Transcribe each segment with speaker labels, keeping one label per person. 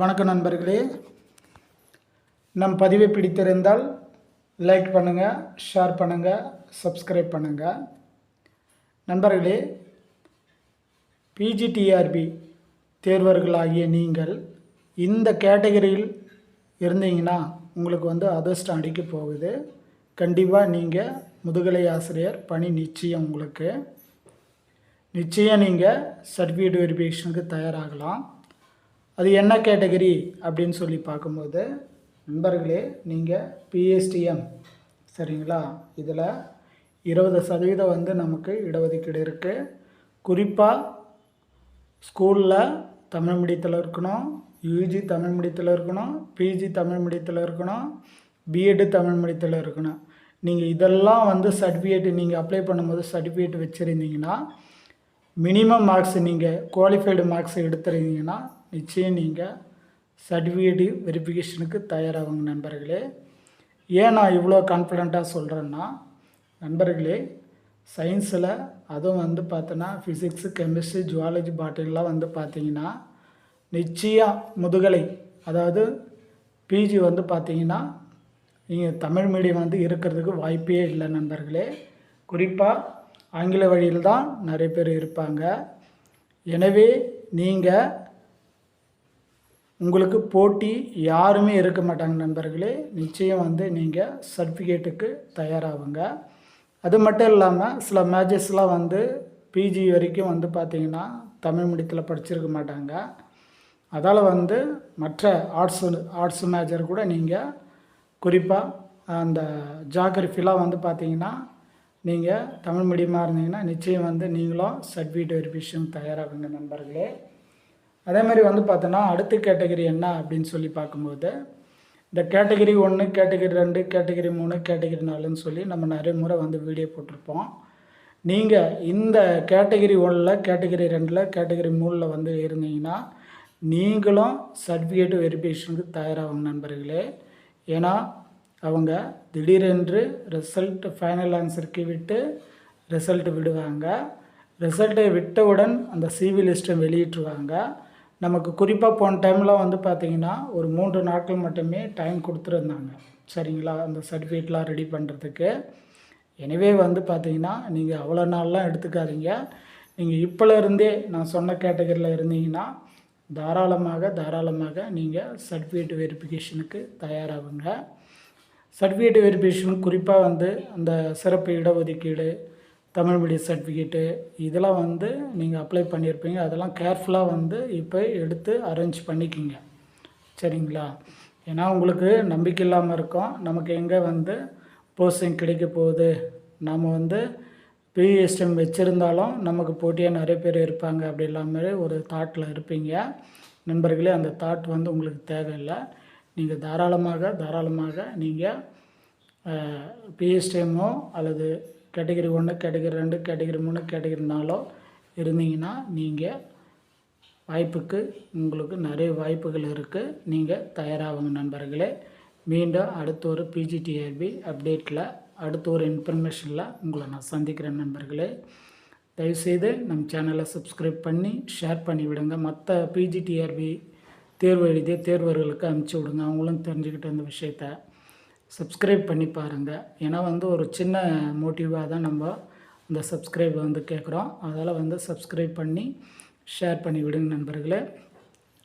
Speaker 1: வணக்கம் நண்பர்களே. நம் பதிவை பிடித்திருந்தால் லைக் பண்ணுங்கள் ஷேர் பண்ணுங்கள் சப்ஸ்கிரைப் பண்ணுங்கள் நண்பர்களே பிஜிடிஆர்பி தேர்வர்களாகிய நீங்கள் இந்த கேட்டகரியில் இருந்தீங்கன்னா உங்களுக்கு வந்து அதிர்ஷ்டம் அடிக்க போகுது. கண்டிப்பாக நீங்கள் முதுகலை ஆசிரியர் பணி நிச்சயம் உங்களுக்கு. நிச்சயம் நீங்கள் சர்டிஃபிகேட் வெரிஃபிகேஷனுக்கு தயாராகலாம். அது என்ன கேட்டகரி அப்படின்னு சொல்லி பார்க்கும்போது நண்பர்களே நீங்கள் பிஎஸ்டிஎம் சரிங்களா? இதில் இருபது சதவீதம் வந்து நமக்கு இடஒதுக்கீடு இருக்குது குறிப்பாக ஸ்கூலில் தமிழ் மீடியத்தில் இருக்கணும் யூஜி தமிழ் மீடியத்தில் இருக்கணும் பிஜி தமிழ் மீடியத்தில் இருக்கணும் பிஎட்டு தமிழ் மீடியத்தில் இருக்கணும். நீங்கள் இதெல்லாம் வந்து சர்டிஃபிகேட் நீங்கள் அப்ளை பண்ணும்போது சர்டிஃபிகேட் வச்சுருந்தீங்கன்னா மினிமம் மார்க்ஸ் நீங்கள் குவாலிஃபைடு மார்க்ஸ் எடுத்துருந்தீங்கன்னா நிச்சயம் நீங்கள் சர்டிஃபிகேட்டு வெரிஃபிகேஷனுக்கு தயாராகுங்க நண்பர்களே. ஏன் நான் இவ்வளோ கான்ஃபிடெண்ட்டாக சொல்கிறேன்னா நண்பர்களே சயின்ஸில் அதுவும் வந்து பார்த்தோன்னா ஃபிசிக்ஸு கெமிஸ்ட்ரி ஜுவாலஜி பாட்டிலாம் வந்து பார்த்தீங்கன்னா நிச்சயம் முதுகலை அதாவது பிஜி வந்து பார்த்தீங்கன்னா நீங்கள் தமிழ் மீடியம் வந்து இருக்கிறதுக்கு வாய்ப்பே இல்லை நண்பர்களே. குறிப்பாக ஆங்கில வழியில் தான் நிறைய பேர் இருப்பாங்க. எனவே நீங்கள் உங்களுக்கு போட்டி யாருமே இருக்க மாட்டாங்க நண்பர்களே. நிச்சயம் வந்து நீங்கள் சர்டிஃபிகேட்டுக்கு தயாராகுங்க. அது மட்டும் இல்லாமல் சில மேஜஸ்லாம் வந்து பிஜி வரைக்கும் வந்து பார்த்திங்கன்னா தமிழ் மீடியத்தில் படிச்சிருக்க மாட்டாங்க. அதால் வந்து மற்ற ஆர்ட்ஸ் ஆர்ட்ஸ் மேஜர் கூட நீங்கள் குறிப்பாக அந்த ஜாகிரஃபிலாம் வந்து பார்த்தீங்கன்னா நீங்கள் தமிழ் மீடியமாக இருந்தீங்கன்னா நிச்சயம் வந்து நீங்களும் சர்டிஃபிகேட் வெரிஃபிகேஷன் தயாராகுங்க நண்பர்களே. அதே மாதிரி வந்து பார்த்தோன்னா அடுத்த கேட்டகரி என்ன அப்படின்னு சொல்லி பார்க்கும்போது இந்த கேட்டகரி ஒன்று கேட்டகரி ரெண்டு கேட்டகரி மூணு கேட்டகரி நாலுன்னு சொல்லி நம்ம நிறைய முறை வந்து வீடியோ போட்டிருப்போம். நீங்கள் இந்த கேட்டகரி ஒன்றில் கேட்டகரி ரெண்டில் கேட்டகரி மூணில் வந்து இருந்தீங்கன்னா நீங்களும் சர்டிஃபிகேட் வெரிஃபிகேஷனுக்கு தயாராகும் நண்பர்களே. ஏன்னா அவங்க திடீரென்று ரிசல்ட் ஃபைனல் ஆன்சருக்கு விட்டு ரிசல்ட் விடுவாங்க. ரிசல்ட்டை விட்டவுடன் அந்த சிவி லிஸ்ட்டை வெளியிட்டுருவாங்க. நமக்கு குறிப்பாக போன டைமில் வந்து பார்த்திங்கன்னா ஒரு மூன்று நாட்கள் மட்டுமே டைம் கொடுத்துருந்தாங்க. சரிங்களா? அந்த சர்டிஃபிகேட்லாம் ரெடி பண்ணுறதுக்கு எனவே வந்து பார்த்திங்கன்னா நீங்கள் அவ்வளோ நாள்லாம் எடுத்துக்காதீங்க. நீங்கள் இப்போலேருந்தே நான் சொன்ன கேட்டகரியில் இருந்தீங்கன்னா தாராளமாக தாராளமாக நீங்கள் சர்டிஃபிகேட் வெரிஃபிகேஷனுக்கு தயாராகுங்க. சர்டிஃபிகேட் வெரிஃபிகேஷன் குறிப்பாக வந்து அந்த சிறப்பு இடஒதுக்கீடு தமிழ் மீடியம் சர்டிஃபிகேட்டு இதெல்லாம் வந்து நீங்கள் அப்ளை பண்ணியிருப்பீங்க. அதெல்லாம் கேர்ஃபுல்லாக வந்து இப்போ எடுத்து அரேஞ்ச் பண்ணிக்கிங்க. சரிங்களா? ஏன்னா உங்களுக்கு நம்பிக்கை இல்லாமல் இருக்கும். நமக்கு எங்கே வந்து போஸ்டிங் கிடைக்க போகுது? நாம் வந்து பிஎஸ்டம் வச்சுருந்தாலும் நமக்கு போட்டியாக நிறைய பேர் இருப்பாங்க அப்படி இல்லாமல் ஒரு தாட்டில் இருப்பீங்க. நண்பர்களே அந்த தாட் வந்து உங்களுக்கு தேவையில்லை. நீங்கள் தாராளமாக தாராளமாக நீங்கள் பிஎஸ்டிஎம்மோ அல்லது கேட்டகரி ஒன்று கேட்டகரி ரெண்டு கேட்டகரி மூணு கேட்டகரி நாலோ இருந்தீங்கன்னா நீங்கள் வாய்ப்புக்கு உங்களுக்கு நிறைய வாய்ப்புகள் இருக்குது நீங்கள் தயாராகுங்க நண்பர்களே. மீண்டும் அடுத்த ஒரு பிஜிடிஆர்பி அப்டேட்டில் அடுத்த ஒரு இன்ஃபர்மேஷனில் உங்களை நான் சந்திக்கிறேன் நண்பர்களே. தயவுசெய்து நம்ம சேனலை சப்ஸ்கிரைப் பண்ணி ஷேர் பண்ணி விடுங்க. மற்ற பிஜிடிஆர்பி தேர்வு எழுதிய தேர்வர்களுக்கு அனுப்பிச்சி விடுங்க. அவங்களும் தெரிஞ்சுக்கிட்டு அந்த விஷயத்த சப்ஸ்கிரைப் பண்ணி பாருங்கள் ஏன்னா வந்து ஒரு சின்ன மோட்டிவாக தான் நம்ம இந்த சப்ஸ்கிரைப் வந்து கேட்குறோம். அதால் வந்து சப்ஸ்கிரைப் பண்ணி ஷேர் பண்ணி விடுங்க நண்பர்களே.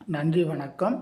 Speaker 1: நன்றி வணக்கம்.